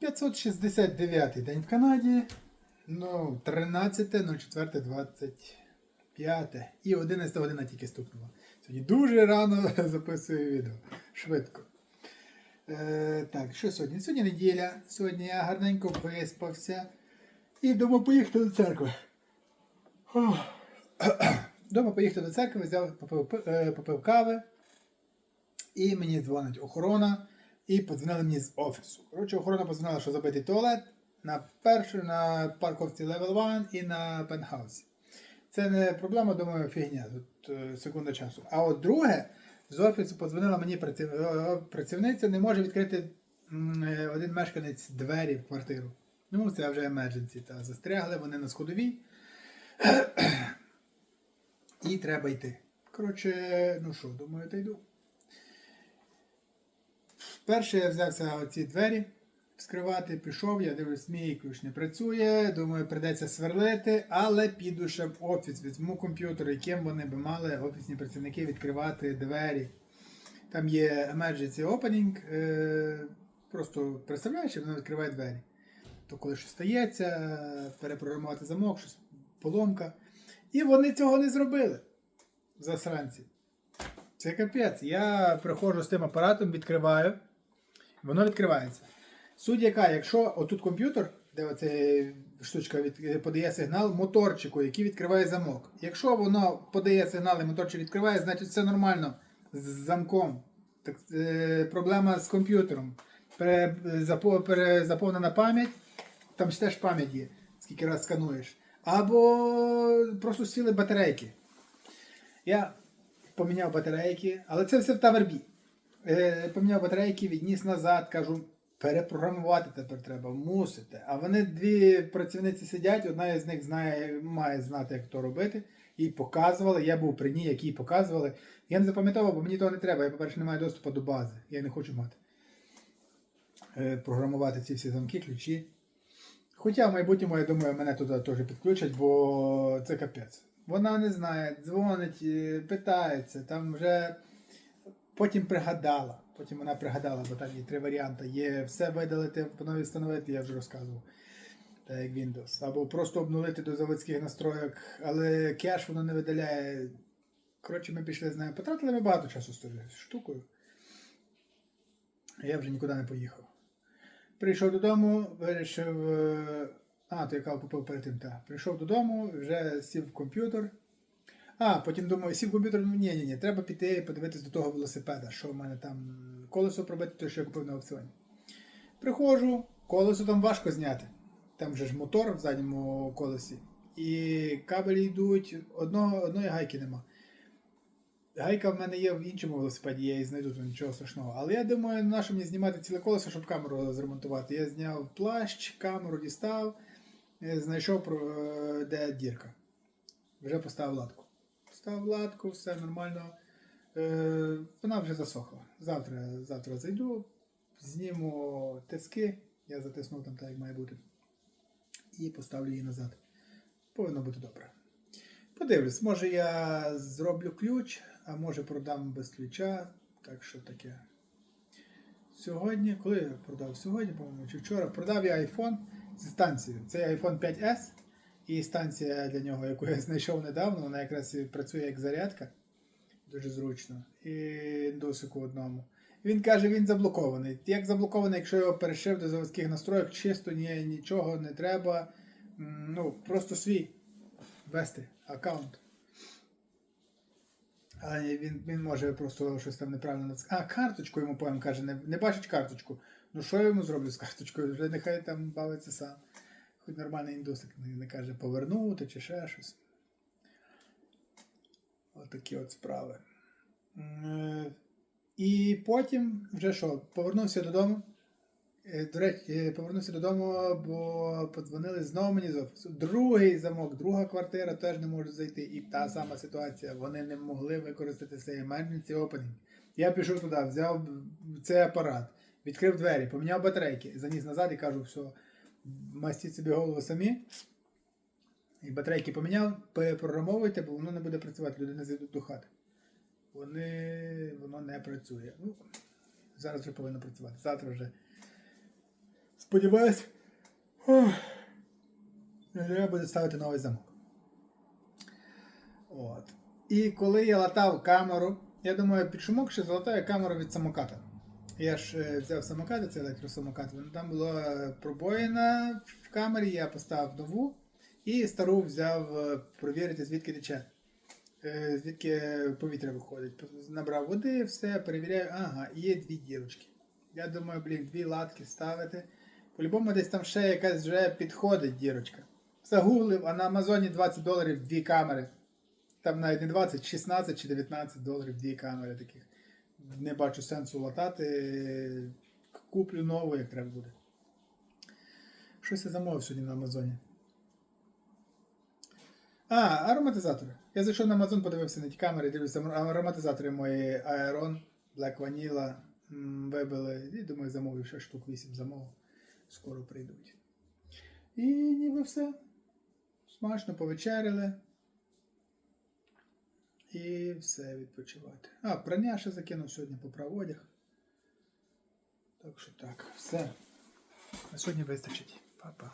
569 день в Канаді. Ну, 13.04.25. І 11 година тільки стукнула. Сьогодні дуже рано записую відео. Швидко. Е, так, що сьогодні? Сьогодні неділя. Сьогодні я гарненько виспався. І думав поїхати до церкви. Фух. Дома поїхати до церкви, взяв, попив, е, попив кави. І мені дзвонить охорона. І подзвонили мені з офісу. Коротше, охорона подзвонила, що забитий туалет на першу, на парковці Level 1 і на пентхаусі. Це не проблема, думаю, фігня. Тут е, секунда часу. А от друге, з офісу подзвонила мені праців... е, працівниця, не може відкрити е, один мешканець двері в квартиру. Ну, це вже emergency, та застрягли вони на сходовій. І треба йти. Коротше, ну що, думаю, та йду. Перше я взявся оці двері вскривати, пішов, я дивлюсь, мій ключ не працює, думаю, придеться сверлити, але піду ще в офіс, візьму комп'ютер, яким вони би мали офісні працівники відкривати двері. Там є emergency opening, е, просто представляєш, і воно відкриває двері. То коли щось стається, перепрограмувати замок, щось поломка. І вони цього не зробили. Засранці. Це капець. Я приходжу з тим апаратом, відкриваю. Воно відкривається. Суть яка, якщо отут комп'ютер, де оця штучка від, подає сигнал моторчику, який відкриває замок. Якщо воно подає сигнал і моторчик відкриває, значить все нормально з замком. Так, е, проблема з комп'ютером. Пере, перезаповнена пам'ять, там ж теж пам'ять є, скільки раз скануєш. Або просто сіли батарейки. Я поміняв батарейки, але це все в Тавербі. Е, поміняв батарейки, відніс назад, кажу, перепрограмувати тепер треба, мусите. А вони дві працівниці сидять, одна із них знає, має знати, як то робити. І показували, я був при ній, які їй показували. Я не запам'ятовував, бо мені того не треба. Я, по-перше, не маю доступу до бази. Я не хочу мати. Е, програмувати ці всі замки, ключі. Хоча в майбутньому, я думаю, мене туди теж підключать, бо це капець. Вона не знає, дзвонить, е, питається, там вже потім пригадала. Потім вона пригадала, бо там є три варіанти. Є все видалити, понові встановити, я вже розказував. Так як Windows. Або просто обнулити до заводських настройок, але кеш воно не видаляє. Коротше, ми пішли з нею. Потратили ми багато часу з тою штукою. Я вже нікуди не поїхав. Прийшов додому, вирішив. е, А, то я каву попив перед тим, так. Прийшов додому, вже сів в комп'ютер. А, потім думаю, сів комп'ютер, ну ні, ні, ні, треба піти і подивитись до того велосипеда, що в мене там колесо пробити, то що я купив на аукціоні. Приходжу, колесо там важко зняти. Там вже ж мотор в задньому колесі. І кабелі йдуть, одного, одної гайки нема. Гайка в мене є в іншому велосипеді, я її знайду, то нічого страшного. Але я думаю, на що мені знімати ціле колесо, щоб камеру зремонтувати. Я зняв плащ, камеру дістав, е, знайшов, е, де дірка. Вже поставив латку. Поставив латку, все нормально. Е, вона вже засохла. Завтра, завтра зайду, зніму тиски, я затиснув там так, як має бути. І поставлю її назад. Повинно бути добре. Подивлюсь, може я зроблю ключ, а може продам без ключа. Так що таке. Сьогодні, коли я продав? Сьогодні, по-моєму, чи вчора продав я iPhone зі станцією. Це iPhone 5S і станція для нього, яку я знайшов недавно, вона якраз працює як зарядка. Дуже зручно. І досику одному. Він каже, він заблокований. Як заблокований, якщо його перешив до заводських настроїк, чисто ні, нічого не треба. Ну, просто свій вести аккаунт. Але він, він може просто щось там неправильно натискати. А, карточку йому поем каже, не, не бачить карточку. Ну що я йому зроблю з карточкою? Вже нехай там бавиться сам. Хоч нормальний індусик не, каже повернути чи ще щось. Отакі от справи. Е, І потім вже що, повернувся додому. Е, До речі, е, повернувся додому, бо подзвонили знову мені з офісу. Другий замок, друга квартира теж не можуть зайти. І та сама ситуація. Вони не могли використати цей emergency opening. Я пішов туди, взяв цей апарат, відкрив двері, поміняв батарейки, заніс назад і кажу, все, мастіть собі голову самі. І батарейки поміняв, перепрограмовуйте, бо воно не буде працювати, люди не зайдуть до хати. Вони, воно не працює. Ну, зараз вже повинно працювати. Завтра вже Сподіваюсь. треба буде ставити новий замок. От. І коли я латав камеру, я думаю, під шумок ще залатаю камеру від самоката. Я ж е, взяв самокат, це електросамокат, там була пробоїна в камері, я поставив нову і стару взяв е, провірити, звідки тече. Е, Звідки повітря виходить. Набрав води, все, перевіряю. Ага, є дві дірочки. Я думаю, блін, дві латки ставити. По-любому десь там ще якась вже підходить дірочка. Загуглив, а на Амазоні 20 доларів дві камери. Там навіть не 20, 16 чи 19 доларів дві камери таких. Не бачу сенсу латати. Куплю нову, як треба буде. Щось я замовив сьогодні на Амазоні. А, ароматизатори. Я зайшов на Amazon, подивився на ті камери, дивлюся, ароматизатори мої Aeron, Black Vanilla вибили. І думаю, замовлю ще штук 8 замов. Скоро прийдуть. І ніби все. Смачно повечеряли. І все відпочивати. А, прання ще закинув сьогодні по проводях. Так що так, все. На сьогодні вистачить. Па-па.